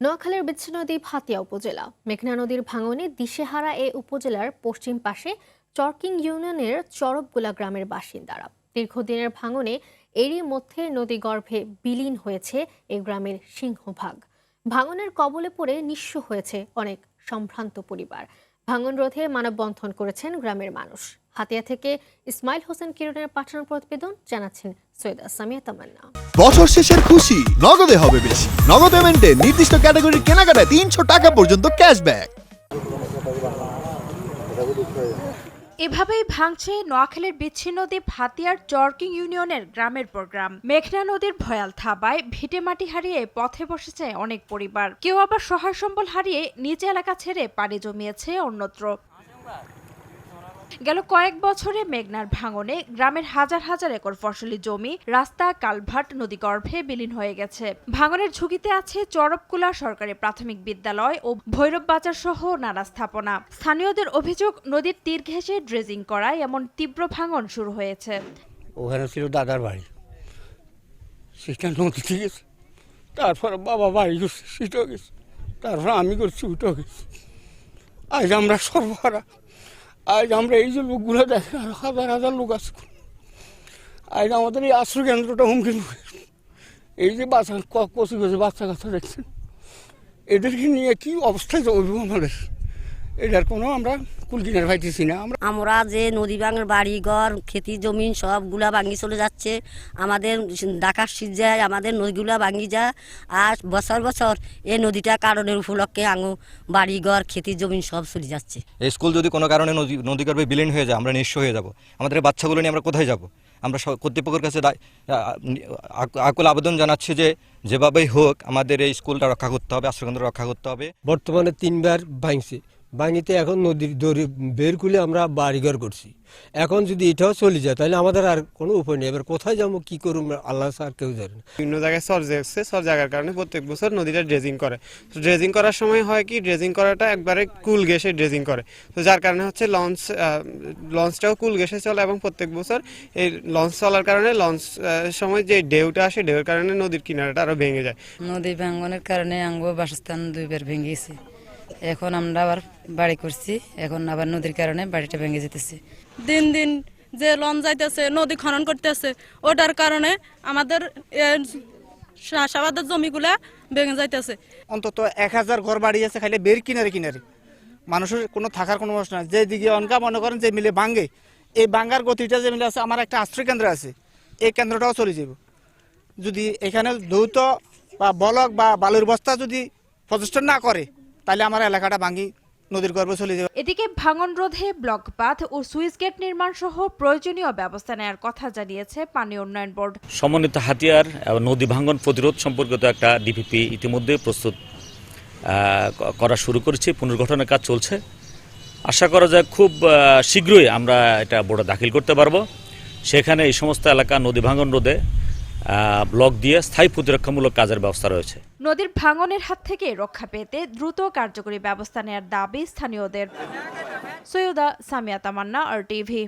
নোয়াখালীর বিচ্ছিন্ন দ্বীপ হাতিয়া উপজেলা। মেঘনা নদীর ভাঙনে দিশেহারা এ উপজেলার পশ্চিম পাশে চরকিং ইউনিয়নের চরবগুলা গ্রামের বাসিন্দারা। দীর্ঘদিনের ভাঙনে এরই মধ্যে নদীগর্ভে বিলীন হয়েছে এ গ্রামের সিংহভাগ। ভাঙনের কবলে পড়ে নিঃস্ব হয়েছে অনেক সম্ভ্রান্ত পরিবার। ভাঙন রোধে মানববন্ধন করেছেন গ্রামের মানুষ। হাতিয়া থেকে ইসমাইল হোসেন কিরণের পাঠানো প্রতিবেদন জানাচ্ছেন সৈয়দ সামিয়া তামান্না। বছর শেষের খুশি নগদে হবে বেশি। নগদ পেমেন্টে নির্দিষ্ট ক্যাটাগরির কেনাকাটায় তিনশো টাকা পর্যন্ত ক্যাশব্যাক এভাবেই ভাঙছে নোয়াখালীর বিচ্ছিন্ন দ্বীপ হাতিয়ার চরকিং ইউনিয়নের গ্রামের পর গ্রাম মেঘনা নদীর ভয়াল থাবায় ভিটে মাটি হারিয়ে পথে বসেছে অনেক পরিবার। কেউ আবার সহায় সম্বল হারিয়ে নিজ এলাকা ছেড়ে পাড়ি জমিয়েছে অন্যত্র। গেল কয়েক বছরে মেঘনার ভাঙনে গ্রামের হাজার হাজার একর ফসলি জমি, রাস্তা, কালভার্ট নদীগর্ভে বিলীন হয়ে গেছে। ভাঙনের ঝুঁকিতে আছে চরবকুলা সরকারি প্রাথমিক বিদ্যালয় ও ভৈরব বাজার সহ নানা স্থাপনা। স্থানীয়দের অভিযোগ, নদীর তীর ঘেঁষে ড্রেজিং করায় এমন তীব্র ভাঙন শুরু হয়েছে। ওখানে ছিল দাদার বাড়ি। সেটা গেছে। তারপর বাবা বাড়ি গেছে তারপর আমি করছি গেছে। আজ আমরা সর্বহারা আজ আমরা এই যে লোকগুলো দেখে আর হাজার হাজার লোক আছে। আজ আমাদের এই আশ্রয় কেন্দ্রটা হুমকি। এই যে বাচ্চা কচি কচি বাচ্চা কাচ্চা দেখছেন? এদেরকে নিয়ে কি অবস্থায় যাব আমাদের? এটার কোনো আমরা কুলকিনার পাইতেছি না। আমরা আমরা যে নদী ভাঙের বাড়ি ঘর খেতি জমিন সবগুলা ভাঙি চলে যাচ্ছে। আমাদের ডাকার শীত যায় আমাদের নদীগুলা ভাঙি যায়। আর বছর বছর এই নদীটা কারণের উপলক্ষে আঙু বাড়ি ঘর খেতি জমিন সব চলে যাচ্ছে। এই স্কুল যদি কোনো কারণে নদী নদীগর্ভে বিলীন হয়ে যায় আমরা নিঃস্ব হয়ে যাব। আমাদের বাচ্চাগুলো নিয়ে আমরা কোথায় যাব? আমরা সব- কর্তৃপক্ষের কাছে আকুল আবেদন জানাচ্ছি যে যেভাবেই হোক আমাদের এই স্কুলটা রক্ষা করতে হবে আশ্রয়কেন্দ্র রক্ষা করতে হবে। বর্তমানে তিনবার ভাঙছে। ভাঙিতে এখন নদীর দড়ি বের খুলে আমরা বাড়িঘর করছি। এখন যদি এটাও চলে যায় তাহলে আমাদের আর কোনো উপায় নেই। এবার কোথায় যাব কি করুম আল্লাহ স্যার কেউ জানে না। বিভিন্ন জায়গায় সর যাচ্ছে সর জায়গার কারণে প্রত্যেক বছর নদীটা ড্রেজিং করে। তো ড্রেজিং করার সময় হয় কি ড্রেজিং করাটা একবারে কুল গ্যাসে ড্রেজিং করে। তো যার কারণে হচ্ছে লঞ্চ লঞ্চটাও কুল গ্যাসে চলে এবং প্রত্যেক বছর এই লঞ্চ চলার কারণে লঞ্চ সময় যে ঢেউটা আসে ঢেউর কারণে নদীর কিনারাটা আরও ভেঙে যায়। নদী ভাঙ্গনের কারণে আঙ্গ বাসস্থান দুইবার ভেঙে গেছে। এখন আমরা আবার বাড়ি করছি। এখন আবার নদীর কারণে বাড়িটা ভেঙে যেতেছে। দিন দিন যে লন যাইতেছে নদী খনন করতেছে ওটার কারণে আমাদের চাষাবাদের জমিগুলা ভেঙে যাইতেছে। অন্তত এক হাজার ঘর বাড়ি আছে খালি বের কিনারে কিনারে। মানুষের কোনো থাকার কোনো প্রশ্ন নাই। যেদিকে অনকা মনে করেন যে মিলে ভাঙ্গে এই ভাঙ্গার গতিটা যে মিলে আছে আমার একটা আশ্রয় কেন্দ্র আছে। এই কেন্দ্রটাও চলে যাব যদি এখানে দ্রুত বা বলক বা বালুর বস্তা যদি প্রচেষ্টা না করে তাহলে আমার এলাকাটা ভাঙ্গি নদীর গর্ভে চলে যাবে। এদিকে ভাঙন রোধে ব্লক বাঁধ ও সুইচ গেট নির্মাণ সহ প্রয়োজনীয় ব্যবস্থা নেওয়ার কথা জানিয়েছে পানি উন্নয়ন বোর্ড। সমন্বিত হাতিয়ার এবং নদী ভাঙ্গন প্রতিরোধ সম্পর্কিত একটা ডিপিপি ইতিমধ্যে প্রস্তুত করা শুরু করেছি পুনর্গঠনের কাজ চলছে। আশা করা যায় খুব শীঘ্রই আমরা এটা বোর্ডে দাখিল করতে পারব। সেখানে এই সমস্ত এলাকা নদী ভাঙ্গন রোধে ব্লক দিয়ে স্থায়ী প্রতিরক্ষামূলক কাজের ব্যবস্থা রয়েছে। নদীর ভাঙনের হাত থেকে রক্ষা পেতে দ্রুত কার্যকরী ব্যবস্থা নেওয়ার দাবি স্থানীয়দের। Syeda Samia Tamanna, R TV.